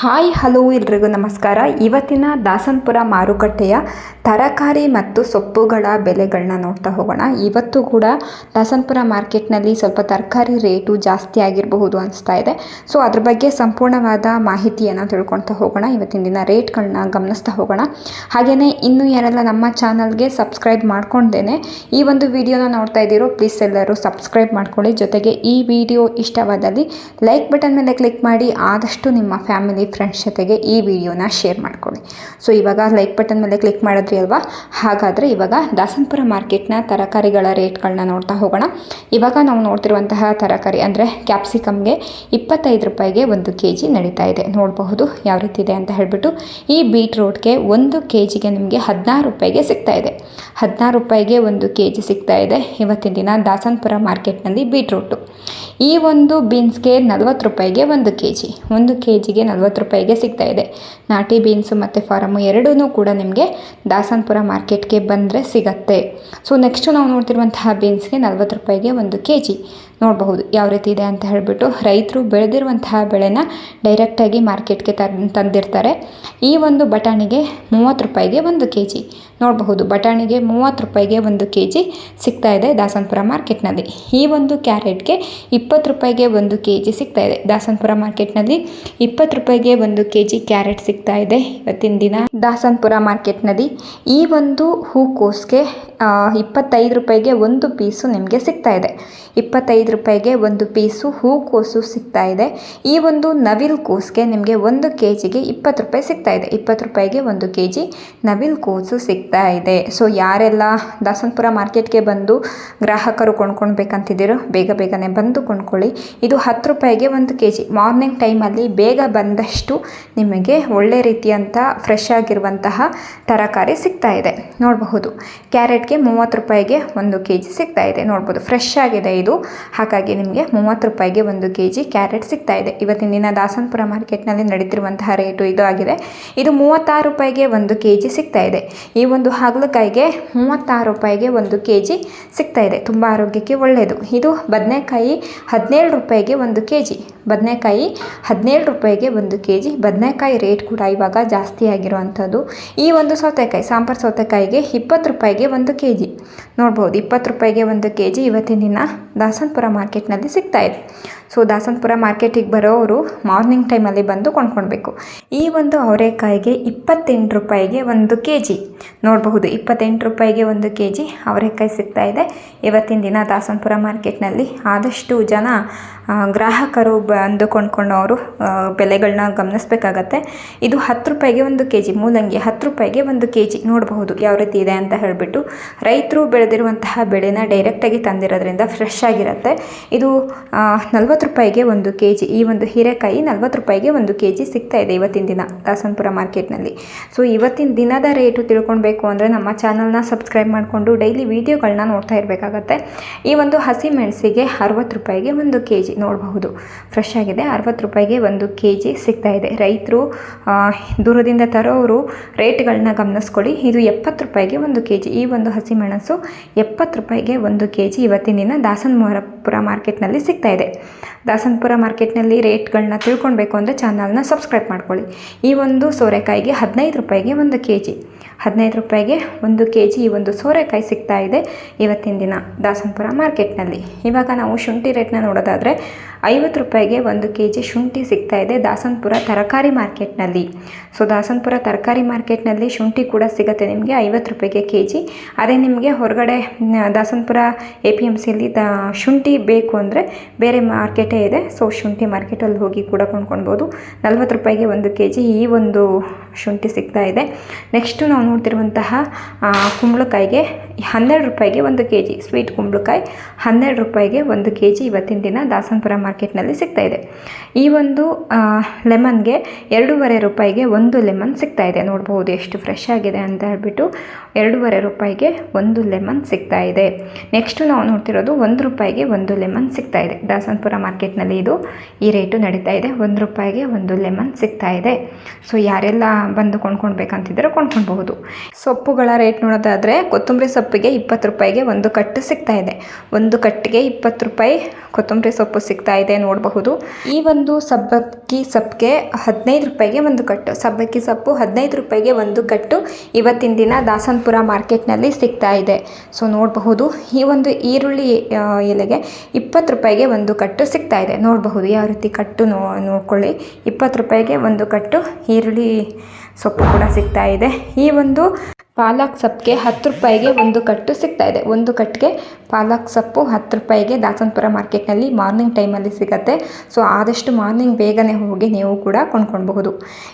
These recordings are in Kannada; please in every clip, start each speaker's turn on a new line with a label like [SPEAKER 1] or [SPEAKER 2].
[SPEAKER 1] ಹಾಯ್, ಹಲೋ ಎಲ್ರಿಗೂ ನಮಸ್ಕಾರ. ಇವತ್ತಿನ ದಾಸನ್ಪುರ ಮಾರುಕಟ್ಟೆಯ ತರಕಾರಿ ಮತ್ತು ಸೊಪ್ಪುಗಳ ಬೆಲೆಗಳನ್ನ ನೋಡ್ತಾ ಹೋಗೋಣ. ಇವತ್ತು ಕೂಡ ದಾಸನ್ಪುರ ಮಾರ್ಕೆಟ್ನಲ್ಲಿ ಸ್ವಲ್ಪ ತರಕಾರಿ ರೇಟು ಜಾಸ್ತಿ ಆಗಿರಬಹುದು ಅನಿಸ್ತಾ ಇದೆ. ಸೊ, ಅದ್ರ ಬಗ್ಗೆ ಸಂಪೂರ್ಣವಾದ ಮಾಹಿತಿಯನ್ನು ತಿಳ್ಕೊಳ್ತಾ ಹೋಗೋಣ. ಇವತ್ತಿನ ದಿನ ರೇಟ್ಗಳನ್ನ ಗಮನಿಸ್ತಾ ಹೋಗೋಣ. ಹಾಗೆಯೇ ಇನ್ನೂ ಯಾರೆಲ್ಲ ನಮ್ಮ ಚಾನಲ್ಗೆ ಸಬ್ಸ್ಕ್ರೈಬ್ ಮಾಡ್ಕೊಂಡೇನೆ, ಈ ಒಂದು ವಿಡಿಯೋನ ನೋಡ್ತಾ ಇದ್ದೀರೋ, ಪ್ಲೀಸ್ ಎಲ್ಲರೂ ಸಬ್ಸ್ಕ್ರೈಬ್ ಮಾಡ್ಕೊಳ್ಳಿ. ಜೊತೆಗೆ ಈ ವಿಡಿಯೋ ಇಷ್ಟವಾದಲ್ಲಿ ಲೈಕ್ ಬಟನ್ ಮೇಲೆ ಕ್ಲಿಕ್ ಮಾಡಿ, ಆದಷ್ಟು ನಿಮ್ಮ ಫ್ಯಾಮಿಲಿ ಫ್ರೆಂಡ್ಸ್ ಜೊತೆಗೆ ಈ ವಿಡಿಯೋನ ಶೇರ್ ಮಾಡ್ಕೊಳ್ಳಿ. ಸೊ ಇವಾಗ ಲೈಕ್ ಬಟನ್ ಮೇಲೆ ಕ್ಲಿಕ್ ಮಾಡಿದ್ರಿ ಅಲ್ವಾ? ಹಾಗಾದರೆ ಇವಾಗ ದಾಸನ್ಪುರ ಮಾರ್ಕೆಟ್ನ ತರಕಾರಿಗಳ ರೇಟ್ಗಳನ್ನ ನೋಡ್ತಾ ಹೋಗೋಣ. ಇವಾಗ ನಾವು ನೋಡ್ತಿರುವಂತಹ ತರಕಾರಿ ಅಂದರೆ ಕ್ಯಾಪ್ಸಿಕಮ್ಗೆ ಇಪ್ಪತ್ತೈದು ರೂಪಾಯಿಗೆ ಒಂದು ಕೆ ಜಿ ನಡೀತಾ ಇದೆ. ನೋಡಬಹುದು ಯಾವ ರೀತಿ ಇದೆ ಅಂತ ಹೇಳಿಬಿಟ್ಟು ಈ ಬೀಟ್ರೂಟ್ಗೆ ಒಂದು ಕೆ ಜಿಗೆ ನಿಮಗೆ ಹದಿನಾರು ರೂಪಾಯಿಗೆ ಸಿಗ್ತಾ ಇದೆ. ಹದಿನಾರು ರೂಪಾಯಿಗೆ ಒಂದು ಕೆ ಜಿ ಸಿಗ್ತಾ ಇದೆ ಇವತ್ತಿನ ದಿನ ದಾಸನ್ಪುರ ಮಾರ್ಕೆಟ್ನಲ್ಲಿ ಬೀಟ್ರೂಟು ಈ ಒಂದು ಬೀನ್ಸ್ಗೆ ನಲ್ವತ್ತು ರೂಪಾಯಿಗೆ ಒಂದು ಕೆ ಜಿ ಒಂದು ಕೆ ಜಿಗೆ ನಲ್ವತ್ತು ರೂಪಾಯಿಗೆ ಸಿಗ್ತಾ ಇದೆ. ನಾಟಿ ಬೀನ್ಸು ಮತ್ತು ಫಾರಮು ಎರಡೂ ಕೂಡ ನಿಮಗೆ ದಾಸನ್ಪುರ ಮಾರ್ಕೆಟ್ಗೆ ಬಂದರೆ ಸಿಗತ್ತೆ. ಸೊ ನೆಕ್ಸ್ಟು ನಾವು ನೋಡ್ತಿರುವಂತಹ ಬೀನ್ಸ್ಗೆ ನಲ್ವತ್ತು ರೂಪಾಯಿಗೆ ಒಂದು ಕೆ ಜಿ ನೋಡಬಹುದು. ಯಾವ ರೀತಿ ಇದೆ ಅಂತ ಹೇಳಿಬಿಟ್ಟು ರೈತರು ಬೆಳೆದಿರುವಂತಹ ಬೆಳೆನ ಡೈರೆಕ್ಟಾಗಿ ಮಾರ್ಕೆಟ್ಗೆ ತಂದಿರ್ತಾರೆ. ಈ ಒಂದು ಬಟಾಣಿಗೆ ಮೂವತ್ತು ರೂಪಾಯಿಗೆ ಒಂದು ಕೆ ಜಿ ನೋಡಬಹುದು, ಬಟಾಣಿಗೆ ಮೂವತ್ತು ರೂಪಾಯಿಗೆ ಒಂದು ಕೆ ಜಿ ಸಿಗ್ತಾ ಇದೆ ದಾಸನ್ಪುರ ಮಾರ್ಕೆಟ್ನಲ್ಲಿ. ಈ ಒಂದು ಕ್ಯಾರೆಟ್ಗೆ ಇಪ್ಪತ್ತು ರೂಪಾಯಿಗೆ ಒಂದು ಕೆ ಜಿ ಸಿಗ್ತಾ ಇದೆ. ದಾಸನ್ಪುರ ಮಾರ್ಕೆಟ್ನಲ್ಲಿ ಇಪ್ಪತ್ತು ರೂಪಾಯಿಗೆ ಒಂದು ಕೆ ಜಿ ಕ್ಯಾರೆಟ್ ಸಿಗ್ತಾ ಇದೆ ಇವತ್ತಿನ ದಿನ. ದಾಸನ್ಪುರ ಮಾರ್ಕೆಟ್ನಲ್ಲಿ ಈ ಒಂದು ಹೂಕೋಸ್ಗೆ ಇಪ್ಪತ್ತೈದು ರೂಪಾಯಿಗೆ ಒಂದು ಪೀಸು ನಿಮಗೆ ಸಿಗ್ತಾ ಇದೆ. ಇಪ್ಪತ್ತೈದು ರೂಪಾಯಿಗೆ ಒಂದು ಪೀಸು ಹೂಕೋಸು ಸಿಗ್ತಾ ಇದೆ. ಈ ಒಂದು ನವಿಲ್ ಕೋಸ್ಗೆ ನಿಮಗೆ ಒಂದು ಕೆ ಜಿಗೆ ಇಪ್ಪತ್ತು ರೂಪಾಯಿ ಸಿಗ್ತಾ ಇದೆ. ಇಪ್ಪತ್ತು ರೂಪಾಯಿಗೆ ಒಂದು ಕೆ ಜಿ ನವಿಲ್ ಕೋಸು ಸಿಗ್ತಾ ಇದೆ. ಸೊ ಯಾರೆಲ್ಲ ದಾಸನ್ಪುರ ಮಾರ್ಕೆಟ್ಗೆ ಬಂದು ಗ್ರಾಹಕರು ಕೊಂಡ್ಕೊಳ್ಬೇಕಂತಿದ್ದೀರೋ, ಬೇಗ ಬೇಗನೆ ಬಂದು ಕೊಂಡ್ಕೊಳ್ಳಿ. ಇದು ಹತ್ತು ರೂಪಾಯಿಗೆ ಒಂದು ಕೆ ಜಿ ಮಾರ್ನಿಂಗ್ ಟೈಮಲ್ಲಿ ಬೇಗ ಬಂದಷ್ಟು ನಿಮಗೆ ಒಳ್ಳೆ ರೀತಿಯಂಥ ಫ್ರೆಶ್ ಆಗಿರುವಂತಹ ತರಕಾರಿ ಸಿಗ್ತಾ ಇದೆ. ನೋಡಬಹುದು. ಕ್ಯಾರೆಟ್ಗೆ ಮೂವತ್ತು ರೂಪಾಯಿಗೆ ಒಂದು ಕೆ ಜಿ ಸಿಗ್ತಾ ಇದೆ. ನೋಡ್ಬೋದು ಫ್ರೆಶ್ ಆಗಿದೆ ಇದು. ಹಾಗಾಗಿ ನಿಮಗೆ ಮೂವತ್ತು ರೂಪಾಯಿಗೆ ಒಂದು ಕೆ ಜಿ ಕ್ಯಾರೆಟ್ ಸಿಗ್ತಾ ಇದೆ. ಇವತ್ತಿನ ದಿನ ದಾಸನ್ಪುರ ಮಾರ್ಕೆಟ್ನಲ್ಲಿ ನಡೀತಿರುವಂತಹ ರೇಟು ಇದು ಆಗಿದೆ. ಇದು ಮೂವತ್ತಾರು ರೂಪಾಯಿಗೆ ಒಂದು ಕೆ ಜಿ ಸಿಗ್ತಾ ಇದೆ. ಈ ಒಂದು ಹಾಗಲಕಾಯಿಗೆ ಮೂವತ್ತಾರು ರೂಪಾಯಿಗೆ ಒಂದು ಕೆ ಜಿ ಸಿಗ್ತಾ ಇದೆ. ತುಂಬ ಆರೋಗ್ಯಕ್ಕೆ ಒಳ್ಳೆಯದು ಇದು ಬದನೆಕಾಯಿ ಹದಿನೇಳು ರೂಪಾಯಿಗೆ ಒಂದು ಕೆ ಜಿ ಬದನೆಕಾಯಿ ಹದಿನೇಳು ರೂಪಾಯಿಗೆ ಒಂದು ಕೆ ಜಿ ಬದನೆಕಾಯಿ ರೇಟ್ ಕೂಡ ಇವಾಗ ಜಾಸ್ತಿ ಆಗಿರುವಂಥದ್ದು. ಈ ಒಂದು ಸೌತೆಕಾಯಿ, ಸಾಂಬಾರು ಸೌತೆಕಾಯಿಗೆ ಇಪ್ಪತ್ತು ರೂಪಾಯಿಗೆ ಒಂದು ಕೆ ಜಿ ನೋಡ್ಬೋದು, ಇಪ್ಪತ್ತು ರೂಪಾಯಿಗೆ ಒಂದು ಕೆ ಜಿ ಇವತ್ತಿನ ದಿನ ದಾಸನ್ಪುರ ಮಾರ್ಕೆಟ್ನಲ್ಲಿ ಸಿಗ್ತಾ ಇದೆ. ಸೊ ದಾಸನ್ಪುರ ಮಾರ್ಕೆಟಿಗೆ ಬರೋರು ಮಾರ್ನಿಂಗ್ ಟೈಮಲ್ಲಿ ಬಂದು ಕೊಂಡ್ಕೊಳ್ಬೇಕು. ಈ ಒಂದು ಅವರೆಕಾಯಿಗೆ ಇಪ್ಪತ್ತೆಂಟು ರೂಪಾಯಿಗೆ ಒಂದು ಕೆ ಜಿ ನೋಡಬಹುದು, ಇಪ್ಪತ್ತೆಂಟು ರೂಪಾಯಿಗೆ ಒಂದು ಕೆ ಜಿ ಅವರೆಕಾಯಿ ಸಿಗ್ತಾ ಇದೆ. ಇವತ್ತಿನ ದಿನ ದಾಸನಪುರ ಮಾರ್ಕೆಟ್ನಲ್ಲಿ ಆದಷ್ಟು ಜನ ಗ್ರಾಹಕರು ಬಂದು ಕೊಂಡ್ಕೊಂಡವರು ಬೆಲೆಗಳನ್ನ ಗಮನಿಸಬೇಕಾಗತ್ತೆ. ಇದು ಹತ್ತು ರೂಪಾಯಿಗೆ ಒಂದು ಕೆ ಜಿ, ಮೂಲಂಗಿ ಹತ್ತು ರೂಪಾಯಿಗೆ ಒಂದು ಕೆ ಜಿ ನೋಡಬಹುದು ಯಾವ ರೀತಿ ಇದೆ ಅಂತ ಹೇಳಿಬಿಟ್ಟು. ರೈತರು ಬೆಳೆದಿರುವಂತಹ ಬೆಳೆನ ಡೈರೆಕ್ಟಾಗಿ ತಂದಿರೋದ್ರಿಂದ ಫ್ರೆಶ್ ಆಗಿರುತ್ತೆ. ಇದು ನಲ್ವತ್ತು ರೂಪಾಯಿಗೆ ಒಂದು ಕೆ ಜಿ, ಈ ಒಂದು ಹೀರೆಕಾಯಿ ನಲ್ವತ್ತು ರೂಪಾಯಿಗೆ ಒಂದು ಕೆ ಜಿ ಸಿಗ್ತಾ ಇದೆ ಇವತ್ತಿನ ದಿನ ದಾಸನ್ಪುರ ಮಾರ್ಕೆಟ್ನಲ್ಲಿ. ಸೊ, ಇವತ್ತಿನ ದಿನದ ರೇಟು ತಿಳ್ಕೊಳ್ಬೇಕು ಅಂದರೆ ನಮ್ಮ ಚಾನಲ್ನ ಸಬ್ಸ್ಕ್ರೈಬ್ ಮಾಡಿಕೊಂಡು ಡೈಲಿ ವೀಡಿಯೋಗಳನ್ನ ನೋಡ್ತಾ ಇರಬೇಕಾಗತ್ತೆ. ಈ ಒಂದು ಹಸಿ ಮೆಣಸಿಗೆ ಅರವತ್ತು ರೂಪಾಯಿಗೆ ಒಂದು ಕೆ ಜಿ ನೋಡಬಹುದು. ಫ್ರೆಶ್ ಆಗಿದೆ. ಅರವತ್ತು ರೂಪಾಯಿಗೆ ಒಂದು ಕೆ ಜಿ ಸಿಗ್ತಾ ಇದೆ. ರೈತರು ದೂರದಿಂದ ತರೋರು ರೇಟ್ಗಳನ್ನ ಗಮನಿಸ್ಕೊಳ್ಳಿ. ಇದು ಎಪ್ಪತ್ತು ರೂಪಾಯಿಗೆ ಒಂದು ಕೆ ಜಿ ಈ ಒಂದು ಹಸಿಮೆಣಸು ಎಪ್ಪತ್ತು ರೂಪಾಯಿಗೆ ಒಂದು ಕೆ ಜಿ ಇವತ್ತಿನ ದಿನ ದಾಸನ್ಪುರ ಮಾರ್ಕೆಟ್ನಲ್ಲಿ ಸಿಗ್ತಾ ಇದೆ. ದಾಸನ್ಪುರ ಮಾರ್ಕೆಟ್ನಲ್ಲಿ ರೇಟ್ಗಳನ್ನ ತಿಳ್ಕೊಳ್ಬೇಕು ಅಂದರೆ ಚಾನಲ್ನ ಸಬ್ಸ್ಕ್ರೈಬ್ ಮಾಡ್ಕೊಳ್ಳಿ. ಈ ಒಂದು ಸೋರೆಕಾಯಿಗೆ ಹದಿನೈದು ರೂಪಾಯಿಗೆ ಒಂದು ಕೆ ಜಿ ಹದಿನೈದು ರೂಪಾಯಿಗೆ ಒಂದು ಕೆ ಜಿ ಈ ಒಂದು ಸೋರೆಕಾಯಿ ಸಿಗ್ತಾ ಇದೆ ಇವತ್ತಿನ ದಿನ ದಾಸನ್ಪುರ ಮಾರ್ಕೆಟ್ನಲ್ಲಿ. ಇವಾಗ ನಾವು ಶುಂಠಿ ರೇಟ್ನ ನೋಡೋದಾದರೆ ಐವತ್ತು ರೂಪಾಯಿಗೆ ಒಂದು ಕೆ ಜಿ ಶುಂಠಿ ಸಿಗ್ತಾ ಇದೆ ದಾಸನ್ಪುರ ತರಕಾರಿ ಮಾರ್ಕೆಟ್ನಲ್ಲಿ. ಸೊ, ದಾಸನ್ಪುರ ತರಕಾರಿ ಮಾರ್ಕೆಟ್ನಲ್ಲಿ ಶುಂಠಿ ಕೂಡ ಸಿಗುತ್ತೆ ನಿಮಗೆ, ಐವತ್ತು ರೂಪಾಯಿಗೆ ಕೆ ಜಿ ಅದೇ ನಿಮಗೆ ಹೊರಗಡೆ ದಾಸನ್ಪುರ ಎ ಪಿ ಎಂ ಸಿಯಲ್ಲಿ ದ, ಶುಂಠಿ ಬೇಕು ಅಂದರೆ ಬೇರೆ ಮಾರ್ಕೆಟೇ ಇದೆ. ಸೊ, ಶುಂಠಿ ಮಾರ್ಕೆಟಲ್ಲಿ ಹೋಗಿ ಕೂಡ ಕೊಂಡ್ಕೊಳ್ಬೋದು. ನಲ್ವತ್ತು ರೂಪಾಯಿಗೆ ಒಂದು ಕೆ ಜಿ ಈ ಒಂದು ಶುಂಠಿ ಸಿಗ್ತಾ ಇದೆ. ನೆಕ್ಸ್ಟು ನಾವು ನೋಡ್ತಿರುವಂತಹ ಕುಂಬಳಕಾಯಿಗೆ ಹನ್ನೆರಡು ರೂಪಾಯಿಗೆ ಒಂದು ಕೆ ಜಿ ಸ್ವೀಟ್ ಕುಂಬಳಕಾಯಿ, ಹನ್ನೆರಡು ರೂಪಾಯಿಗೆ ಒಂದು ಕೆ ಜಿ ಇವತ್ತಿನ ದಿನ ದಾಸನ್ಪುರ ಮಾರ್ಕೆಟ್ನಲ್ಲಿ ಸಿಗ್ತಾ ಇದೆ. ಈ ಒಂದು ಲೆಮನ್ಗೆ ಎರಡೂವರೆ ರೂಪಾಯಿಗೆ ಒಂದು ಲೆಮನ್ ಸಿಗ್ತಾ ಇದೆ. ನೋಡ್ಬೋದು ಎಷ್ಟು ಫ್ರೆಶ್ ಆಗಿದೆ ಅಂತ ಹೇಳ್ಬಿಟ್ಟು ಎರಡೂವರೆ ರೂಪಾಯಿಗೆ ಒಂದು ಲೆಮನ್ ಸಿಗ್ತಾ ಇದೆ. ನೆಕ್ಸ್ಟು ನಾವು ನೋಡ್ತಿರೋದು ಒಂದು ರೂಪಾಯಿಗೆ ಒಂದು ಲೆಮನ್ ಸಿಗ್ತಾ ಇದೆ. ದಾಸನ್ಪುರ ಮಾರ್ಕೆಟ್ನಲ್ಲಿ ಇದು ಈ ರೇಟು ನಡೀತಾ ಇದೆ. ಒಂದು ರೂಪಾಯಿಗೆ ಒಂದು ಲೆಮನ್ ಸಿಗ್ತಾ ಇದೆ. ಸೊ ಯಾರೆಲ್ಲ ಬಂದು ಕೊಂಡ್ಕೊಳ್ಬೇಕಂತಿದ್ರೆ ಕೊಂಡ್ಕೊಳ್ಬಹುದು. ಸೊಪ್ಪುಗಳ ರೇಟ್ ನೋಡೋದಾದರೆ ಕೊತ್ತಂಬರಿ ಸೊಪ್ಪಿಗೆ ಇಪ್ಪತ್ತು ರೂಪಾಯಿಗೆ ಒಂದು ಕಟ್ಟು ಸಿಗ್ತಾ ಇದೆ. ಒಂದು ಕಟ್ಟಿಗೆ ಇಪ್ಪತ್ತು ರೂಪಾಯಿ ಕೊತ್ತಂಬರಿ ಸೊಪ್ಪು ಸಿಗ್ತಾ ಇದೆ ನೋಡಬಹುದು. ಈ ಒಂದು ಸಬ್ಬಕ್ಕಿ ಸೊಪ್ಪಿಗೆ ಹದಿನೈದು ರೂಪಾಯಿಗೆ ಒಂದು ಕಟ್ಟು. ಸಬ್ಬಕ್ಕಿ ಸೊಪ್ಪು ಹದಿನೈದು ರೂಪಾಯಿಗೆ ಒಂದು ಕಟ್ಟು ಇವತ್ತಿನ ದಿನ ದಾಸನ್ಪುರ ಮಾರ್ಕೆಟ್ನಲ್ಲಿ ಸಿಗ್ತಾ ಇದೆ. ಸೊ ನೋಡಬಹುದು, ಈ ಒಂದು ಈರುಳ್ಳಿ ಎಲೆಗೆ ಇಪ್ಪತ್ತು ರೂಪಾಯಿಗೆ ಒಂದು ಕಟ್ಟು ಸಿಗ್ತಾ ಇದೆ. ನೋಡಬಹುದು, ಯಾವ ರೀತಿ ಕಟ್ಟು ನೋಡ್ಕೊಳ್ಳಿ. ಇಪ್ಪತ್ತು ರೂಪಾಯಿಗೆ ಒಂದು ಕಟ್ಟು ಈರುಳ್ಳಿ ಸೊಪ್ಪು ಕೂಡ ಸಿಗ್ತಾ ಇದೆ. ಈ ಒಂದು ಪಾಲಕ್ ಸೊಪ್ಪಿಗೆ ಹತ್ತು ರೂಪಾಯಿಗೆ ಒಂದು ಕಟ್ಟು ಸಿಗ್ತಾ ಇದೆ. ಒಂದು ಕಟ್ಟಿಗೆ ಪಾಲಕ್ ಸೊಪ್ಪು ಹತ್ತು ರೂಪಾಯಿಗೆ ದಾಸನಪುರ ಮಾರ್ಕೆಟ್ನಲ್ಲಿ ಮಾರ್ನಿಂಗ್ ಟೈಮಲ್ಲಿ ಸಿಗತ್ತೆ. ಸೊ, ಆದಷ್ಟು ಮಾರ್ನಿಂಗ್ ಬೇಗನೆ ಹೋಗಿ ನೀವು ಕೂಡ ಕೊಂಡ್ಕೊಳ್ಬಹುದು.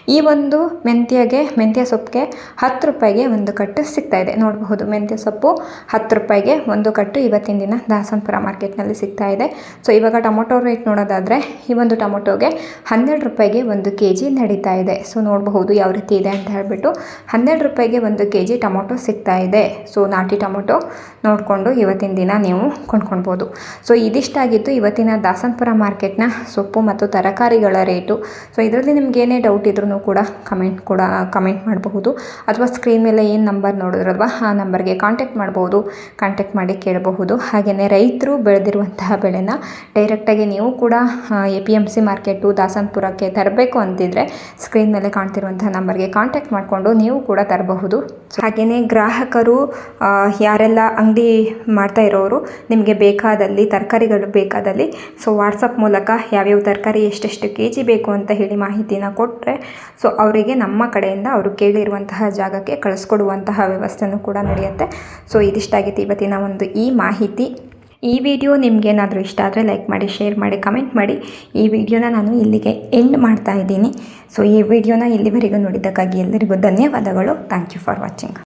[SPEAKER 1] ಈ ಒಂದು ಮೆಂತ್ಯಗೆ, ಮೆಂತ್ಯ ಸೊಪ್ಪಿಗೆ ಹತ್ತು ರೂಪಾಯಿಗೆ ಒಂದು ಕಟ್ಟು ಸಿಗ್ತಾ ಇದೆ. ನೋಡಬಹುದು, ಮೆಂತ್ಯ ಸೊಪ್ಪು ಹತ್ತು ರೂಪಾಯಿಗೆ ಒಂದು ಕಟ್ಟು ಇವತ್ತಿನ ದಿನ ದಾಸನಪುರ ಮಾರ್ಕೆಟ್ನಲ್ಲಿ ಸಿಗ್ತಾ ಇದೆ. ಸೊ, ಇವಾಗ ಟೊಮೊಟೊ ರೇಟ್ ನೋಡೋದಾದರೆ, ಈ ಒಂದು ಟೊಮೊಟೊಗೆ ಹನ್ನೆರಡು ರೂಪಾಯಿಗೆ ಒಂದು ಕೆ ಜಿ ನಡೀತಾ ಇದೆ. ಸೊ, ನೋಡಬಹುದು ಯಾವ ರೀತಿ ಇದೆ ಅಂತ ಹೇಳಿಬಿಟ್ಟು ಹನ್ನೆರಡು ರೂಪಾಯಿಗೆ ಒಂದು ಕೆ ಜಿ ಟೊಮೊಟೊ ಸಿಗ್ತಾ ಇದೆ. ಸೊ, ನಾಟಿ ಟೊಮೊಟೊ ನೋಡಿಕೊಂಡು ಇವತ್ತಿನ ದಿನ ನೀವು ಕೊಂಡ್ಕೊಳ್ಬೋದು. ಸೊ, ಇದಿಷ್ಟಾಗಿತ್ತು ಇವತ್ತಿನ ದಾಸನ್ಪುರ ಮಾರ್ಕೆಟ್ನ ಸೊಪ್ಪು ಮತ್ತು ತರಕಾರಿಗಳ ರೇಟು. ಸೊ, ಇದರಲ್ಲಿ ನಿಮ್ಗೆ ಏನೇ ಡೌಟ್ ಇದ್ರೂ ಕೂಡ ಕಮೆಂಟ್ ಕೂಡ ಕಮೆಂಟ್ ಮಾಡಬಹುದು. ಅಥವಾ ಸ್ಕ್ರೀನ್ ಮೇಲೆ ಏನು ನಂಬರ್ ನೋಡಿದ್ರಲ್ವ, ಆ ನಂಬರ್ಗೆ ಕಾಂಟ್ಯಾಕ್ಟ್ ಮಾಡ್ಬೋದು. ಕಾಂಟ್ಯಾಕ್ಟ್ ಮಾಡಿ ಕೇಳಬಹುದು. ಹಾಗೆಯೇ ರೈತರು ಬೆಳೆದಿರುವಂತಹ ಬೆಳೆನ ಡೈರೆಕ್ಟಾಗಿ ನೀವು ಕೂಡ A P M C market ದಾಸನ್ಪುರಕ್ಕೆ ತರಬೇಕು ಅಂತಿದ್ರೆ ಸ್ಕ್ರೀನ್ ಮೇಲೆ ಕಾಣ್ತಿರುವಂತಹ ನಂಬರ್ಗೆ ಕಾಂಟ್ಯಾಕ್ಟ್ ಮಾಡಿಕೊಂಡು ನೀವು ಕೂಡ ತರಬಹುದು. ಹಾಗೆಯೇ ಗ್ರಾಹಕರು ಯಾರೆಲ್ಲ ಅಂಗಡಿ ಮಾಡ್ತಾ ಇರೋರು, ನಿಮಗೆ ಬೇಕಾದಲ್ಲಿ, ತರಕಾರಿಗಳು ಬೇಕಾದಲ್ಲಿ ಸೊ ವಾಟ್ಸಪ್ ಮೂಲಕ ಯಾವ್ಯಾವ ತರಕಾರಿ ಎಷ್ಟೆಷ್ಟು ಕೆ ಜಿ ಬೇಕು ಅಂತ ಹೇಳಿ ಮಾಹಿತಿನ ಕೊಟ್ಟರೆ ಸೊ ಅವರಿಗೆ ನಮ್ಮ ಕಡೆಯಿಂದ ಅವರು ಕೇಳಿರುವಂತಹ ಜಾಗಕ್ಕೆ ಕಳಿಸ್ಕೊಡುವಂತಹ ವ್ಯವಸ್ಥೆನೂ ಕೂಡ ನಡೆಯುತ್ತೆ. ಸೊ ಇದಿಷ್ಟಾಗಿತ್ತು ಇವತ್ತಿನ ಒಂದು ಈ ಮಾಹಿತಿ. ಈ ವಿಡಿಯೋ ನಿಮಗೇನಾದರೂ ಇಷ್ಟ ಆದರೆ ಲೈಕ್ ಮಾಡಿ, ಶೇರ್ ಮಾಡಿ, ಕಮೆಂಟ್ ಮಾಡಿ. ಈ ವಿಡಿಯೋನ ನಾನು ಇಲ್ಲಿಗೆ ಎಂಡ್ ಮಾಡ್ತಾ ಇದ್ದೀನಿ. ಸೊ ಈ ವಿಡಿಯೋನ ಇಲ್ಲಿವರೆಗೂ ನೋಡಿದ್ದಕ್ಕಾಗಿ ಎಲ್ಲರಿಗೂ ಧನ್ಯವಾದಗಳು. Thank you for watching